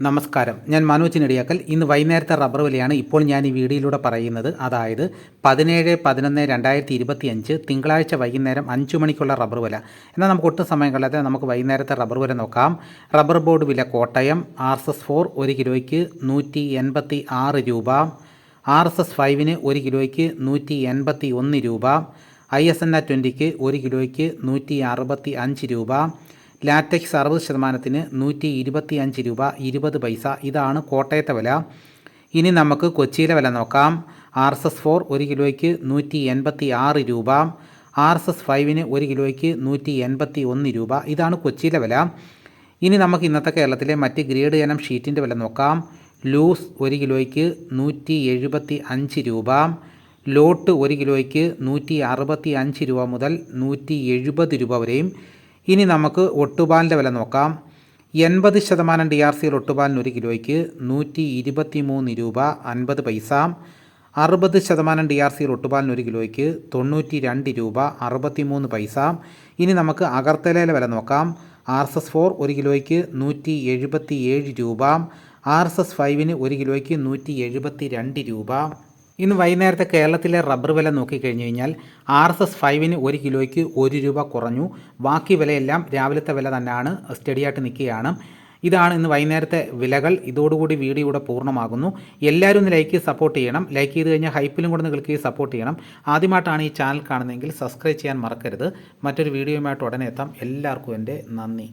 നമസ്കാരം. ഞാൻ മനോജ് നെടിയാക്കൽ ഇന്ന് വൈകുന്നേരത്തെ റബ്ബർ വിലയാണ് ഇപ്പോൾ ഞാൻ ഈ വീഡിയോയിലൂടെ പറയുന്നത്. അതായത് പതിനേഴ് പതിനൊന്ന് രണ്ടായിരത്തി ഇരുപത്തി അഞ്ച് തിങ്കളാഴ്ച വൈകുന്നേരം അഞ്ച് മണിക്കുള്ള റബ്ബർ വില. എന്നാൽ നമുക്ക് ഒട്ടും സമയം കളയാതെ നമുക്ക് വൈകുന്നേരത്തെ റബ്ബർ വില നോക്കാം. റബ്ബർ ബോർഡ് വില Kottayam R S S four ഒരു കിലോയ്ക്ക് നൂറ്റി എൺപത്തി ആറ് രൂപ ആർ എസ് എസ് ഫൈവിന് ഒരു കിലോയ്ക്ക് നൂറ്റി എൺപത്തി ഒന്ന് രൂപ ഐ എസ് എൻ ആ ട്വന്റിക്ക് ഒരു കിലോയ്ക്ക് നൂറ്റി അറുപത്തി അഞ്ച് രൂപ ലാറ്റക്സ് അറുപത് ശതമാനത്തിന് നൂറ്റി ഇരുപത്തി അഞ്ച് രൂപ ഇരുപത് പൈസ. ഇതാണ് കോട്ടയത്തെ വില. ഇനി നമുക്ക് കൊച്ചിയിലെ വില നോക്കാം. ആർ എസ് എസ് ഫോർ ഒരു കിലോയ്ക്ക് നൂറ്റി എൺപത്തി ആറ് രൂപ. ആർ എസ് എസ് ഫൈവിന് ഒരു കിലോയ്ക്ക് നൂറ്റി എൺപത്തി ഒന്ന് രൂപ. ഇതാണ് കൊച്ചിയിലെ വില. ഇനി നമുക്ക് ഇന്നത്തെ കേരളത്തിലെ മറ്റ് ഗ്രേഡ് ഇനം ഷീറ്റിന്റെ വില നോക്കാം. ലൂസ് ഒരു കിലോയ്ക്ക് നൂറ്റി എഴുപത്തി അഞ്ച് രൂപ. ലോട്ട് ഒരു കിലോയ്ക്ക് നൂറ്റി അറുപത്തി അഞ്ച് രൂപ മുതൽ നൂറ്റി എഴുപത് രൂപ വരെയും ഇനി നമുക്ക് ഒട്ടുപാലിന്റെ വില നോക്കാം. എൺപത് ശതമാനം ഡി ആർ സിയിൽ ഒട്ടുപാലിന് ഒരു കിലോയ്ക്ക് നൂറ്റി ഇരുപത്തി മൂന്ന് രൂപ അൻപത് പൈസ. അറുപത് ശതമാനം ഡി ആർ സിയിൽ ഒട്ടുപാലിന് ഒരു കിലോയ്ക്ക് തൊണ്ണൂറ്റി രണ്ട് രൂപ അറുപത്തി മൂന്ന് പൈസ. ഇനി നമുക്ക് അഗർത്തലയിലെ വില നോക്കാം. ആർ എസ് എസ് ഫോർ ഒരു കിലോയ്ക്ക് നൂറ്റി എഴുപത്തി ഏഴ് രൂപ ആർ എസ് എസ് ഫൈവിന് ഒരു കിലോയ്ക്ക് നൂറ്റി എഴുപത്തി രണ്ട് രൂപ. ഇന്ന് വൈകുന്നേരത്തെ കേരളത്തിലെ റബ്ബർ വില നോക്കിക്കഴിഞ്ഞു കഴിഞ്ഞാൽ ആർ എസ് എസ് ഫൈവിന് ഒരു കിലോയ്ക്ക് ഒരു രൂപ കുറഞ്ഞു. ബാക്കി വിലയെല്ലാം രാവിലത്തെ വില തന്നെയാണ് സ്റ്റഡിയായിട്ട് നിൽക്കുകയാണ്. ഇതാണ് ഇന്ന് വൈകുന്നേരത്തെ വിലകൾ. ഇതോടുകൂടി വീഡിയോ ഇവിടെ പൂർണമാകുന്നു. എല്ലാവരും ഒന്ന് ലൈക്ക് സപ്പോർട്ട് ചെയ്യണം. ലൈക്ക് ചെയ്ത് കഴിഞ്ഞാൽ ഹൈപ്പിലും കൂടെ ക്ലിക്ക് ചെയ്ത് സപ്പോർട്ട് ചെയ്യണം. ആദ്യമായിട്ടാണ് ഈ ചാനൽ കാണുന്നതെങ്കിൽ സബ്സ്ക്രൈബ് ചെയ്യാൻ മറക്കരുത്. മറ്റൊരു വീഡിയോയുമായിട്ട് ഉടനെ എത്താം. എല്ലാവർക്കും എന്റെ നന്ദി.